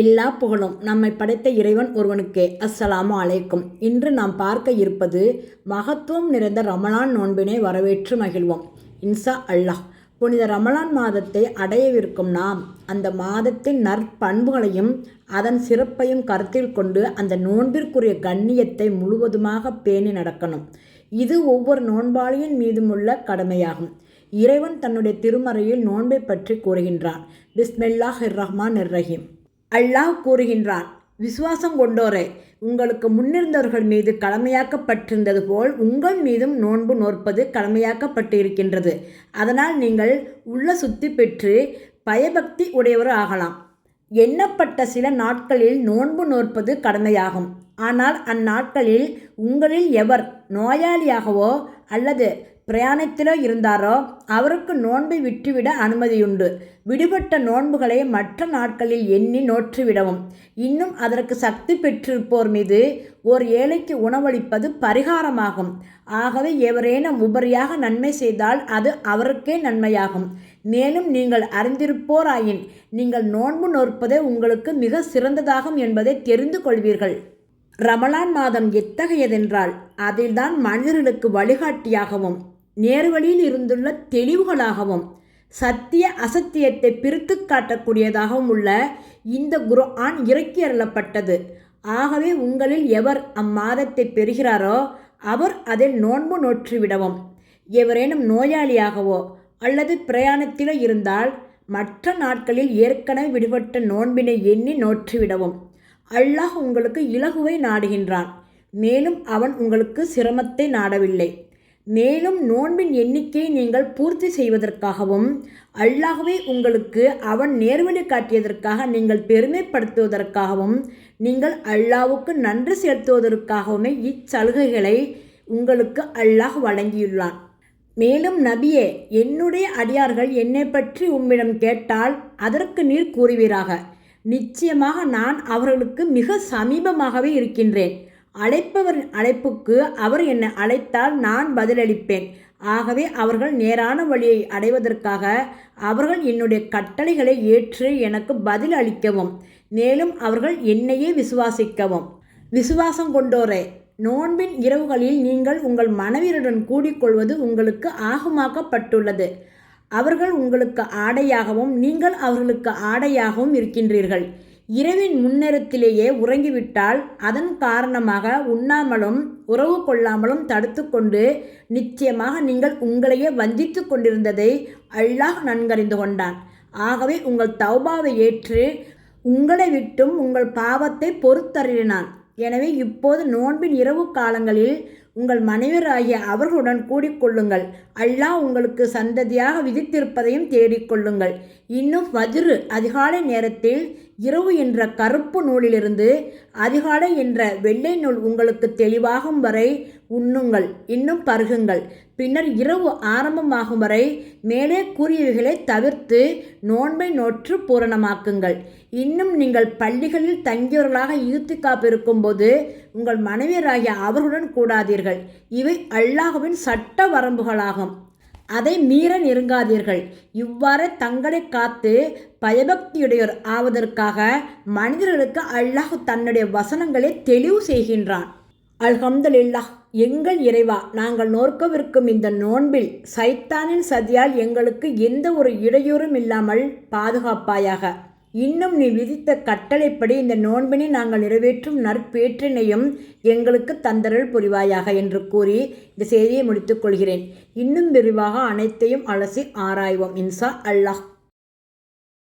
எல்லா புகழும் நம்மை படைத்த இறைவன் ஒருவனுக்கே. அஸ்ஸலாமு அலைக்கும். இன்று நாம் பார்க்க இருப்பது மகத்துவம் நிறைந்த ரமலான் நோன்பினை வரவேற்று மகிழ்வோம். இன்சா அல்லாஹ். புனித ரமலான் மாதத்தை அடையவிருக்கும் நாம் அந்த மாதத்தின் நற்பண்புகளையும் அதன் சிறப்பையும் கருத்தில் கொண்டு அந்த நோன்பிற்குரிய கண்ணியத்தை முழுவதுமாக பேணி நடக்கணும். இது ஒவ்வொரு நோன்பாளியின் மீதுமுள்ள கடமையாகும். இறைவன் தன்னுடைய திருமறையில் நோன்பை பற்றி கூறுகின்றான். பிஸ்மெல்லாஹ் ரஹ்மான் ரஹீம் அல்லாஹ் கூறுகின்றான் விசுவாசம் கொண்டோரே உங்களுக்கு முன்னிருந்தவர்கள் மீது கடமையாக்கப்பட்டிருந்தது போல் உங்கள் மீதும் நோன்பு நோற்பது கடமையாக்கப்பட்டு இருக்கின்றது அதனால் நீங்கள் உள்ள சுத்தி பெற்று பயபக்தி உடையவர் ஆகலாம். எண்ணப்பட்ட சில நாட்களில் நோன்பு நோற்பது கடமையாகும். ஆனால் அந்நாட்களில் உங்களில் எவர் நோயாளியாகவோ அல்லது பிரயாணத்திலோ இருந்தாரோ அவருக்கு நோன்பை விட்டுவிட அனுமதியுண்டு. விடுபட்ட நோன்புகளை மற்ற நாட்களில் எண்ணி நோற்றுவிடவும். இன்னும் அதற்கு சக்தி பெற்றிருப்போர் மீது ஓர் ஏழைக்கு உணவளிப்பது பரிகாரமாகும். ஆகவே எவரேனும் உபரியாக நன்மை செய்தால் அது அவருக்கே நன்மையாகும். மேலும் நீங்கள் அறிந்திருப்போராயின் நீங்கள் நோன்பு நோற்பதே உங்களுக்கு மிக சிறந்ததாகும் என்பதை தெரிந்து கொள்வீர்கள். ரமலான் மாதம் எத்தகையதென்றால் அதில்தான் மனிதர்களுக்கு வழிகாட்டியாகவும் நேர்வழியில் இருந்துள்ள தெளிவுகளாகவும் சத்திய அசத்தியத்தை பிரித்து காட்டக்கூடியதாகவும் உள்ள இந்த குரு ஆண் இறக்கி அருளப்பட்டது. ஆகவே உங்களில் எவர் அம்மாதத்தை பெறுகிறாரோ அவர் அதில் நோன்பு நோற்றிவிடவும். எவரேனும் நோயாளியாகவோ அல்லது பிரயாணத்திலோ இருந்தால் மற்ற நாட்களில் ஏற்கனவே விடுபட்ட நோன்பினை எண்ணி நோற்றிவிடவும். அல்லாஹ் உங்களுக்கு இலகுவை நாடுகின்றான். மேலும் அவன் உங்களுக்கு சிரமத்தை நாடவில்லை. மேலும் நோன்பின் எண்ணிக்கையை நீங்கள் பூர்த்தி செய்வதற்காகவும் அல்லாகவே உங்களுக்கு அவன் நேர்வழி காட்டியதற்காக நீங்கள் பெருமைப்படுத்துவதற்காகவும் நீங்கள் அல்லாவுக்கு நன்றி செலுத்துவதற்காகவுமே இச்சலுகைகளை உங்களுக்கு அல்லாஹ் வழங்கியுள்ளான். மேலும் நபியே என்னுடைய அடியார்கள் என்னை பற்றி உம்மிடம் கேட்டால் அதற்கு நீர் கூறுவீராக. நிச்சயமாக நான் அவர்களுக்கு மிக சமீபமாகவே இருக்கின்றேன். அழைப்பவரின் அழைப்புக்கு அவர் என்னை அழைத்தால் நான் பதிலளிப்பேன். ஆகவே அவர்கள் நேரான வழியை அடைவதற்காக அவர்கள் என்னுடைய கட்டளைகளை ஏற்று எனக்கு பதில் அளிக்கவும் மேலும் அவர்கள் என்னையே விசுவாசிக்கவும். விசுவாசம் கொண்டோரே நோன்பின் இரவுகளில் நீங்கள் உங்கள் மனைவியருடன் கூடிக்கொள்வது உங்களுக்கு ஆகமாக்கப்பட்டுள்ளது. அவர்கள் உங்களுக்கு ஆடையாகவும் நீங்கள் அவர்களுக்கு ஆடையாகவும் இருக்கின்றீர்கள். இரவின் முன்னேரத்திலேயே உறங்கிவிட்டால் அதன் காரணமாக உண்ணாமலும் உறவு கொள்ளாமலும் தடுத்து கொண்டு நிச்சயமாக நீங்கள் உங்களையே வஞ்சித்து கொண்டிருந்ததை அல்லாஹ் நன்கறிந்து கொண்டான். ஆகவே உங்கள் தௌபாவை ஏற்று உங்களை விட்டும் உங்கள் பாவத்தை பொறுத்தருளினான் எனவே இப்போது நோன்பின் இரவு காலங்களில் உங்கள் மனைவராகிய அவர்களுடன் கூடிக்கொள்ளுங்கள் அல்லாஹ் உங்களுக்கு சந்ததியாக விதித்திருப்பதையும் தேடிக்கொள்ளுங்கள் இன்னும் வஜ்ரு அதிகாலை நேரத்தில் இரவு என்ற கருப்பு நூலிலிருந்து அதிகாலை என்ற வெள்ளை நூல் உங்களுக்கு தெளிவாகும் வரை உண்ணுங்கள் இன்னும் பருகுங்கள். பின்னர் இரவு ஆரம்பமாகும் வரை மேலே கூறியவைகளை தவிர்த்து நோன்பை நோற்று பூரணமாக்குங்கள். இன்னும் நீங்கள் பள்ளிகளில் தங்கியவர்களாக ஈர்த்து காப்பிருக்கும்போது உங்கள் மனைவியராகிய அவர்களுடன் கூடாதீர்கள். இவை அல்லாஹுவின் சட்ட வரம்புகளாகும். அதை மீற நெருங்காதீர்கள். இவ்வாறு தங்களை காத்து பயபக்தியுடையோர் ஆவதற்காக மனிதர்களுக்கு அல்லாஹ் தன்னுடைய வசனங்களை தெளிவு செய்கின்றான். அல்ஹம்துலில்லாஹ் எங்கள் இறைவா நாங்கள் நோற்கவிருக்கும் இந்த நோன்பில் சைத்தானின் சதியால் எங்களுக்கு எந்த ஒரு இடையூறும் இல்லாமல் பாதுகாப்பாயாக. இன்னும் நீ விதித்த கட்டளைப்படி இந்த நோன்பினை நாங்கள் நிறைவேற்றும் நற்பேற்றினையும் எங்களுக்கு தந்தரல் புரிவாயாக என்று கூறி இந்த செய்தியை முடித்துக் கொள்கிறேன். இன்னும் விரிவாக அனைத்தையும் அலசி ஆராய்வோம். இன்சா அல்லாஹ்.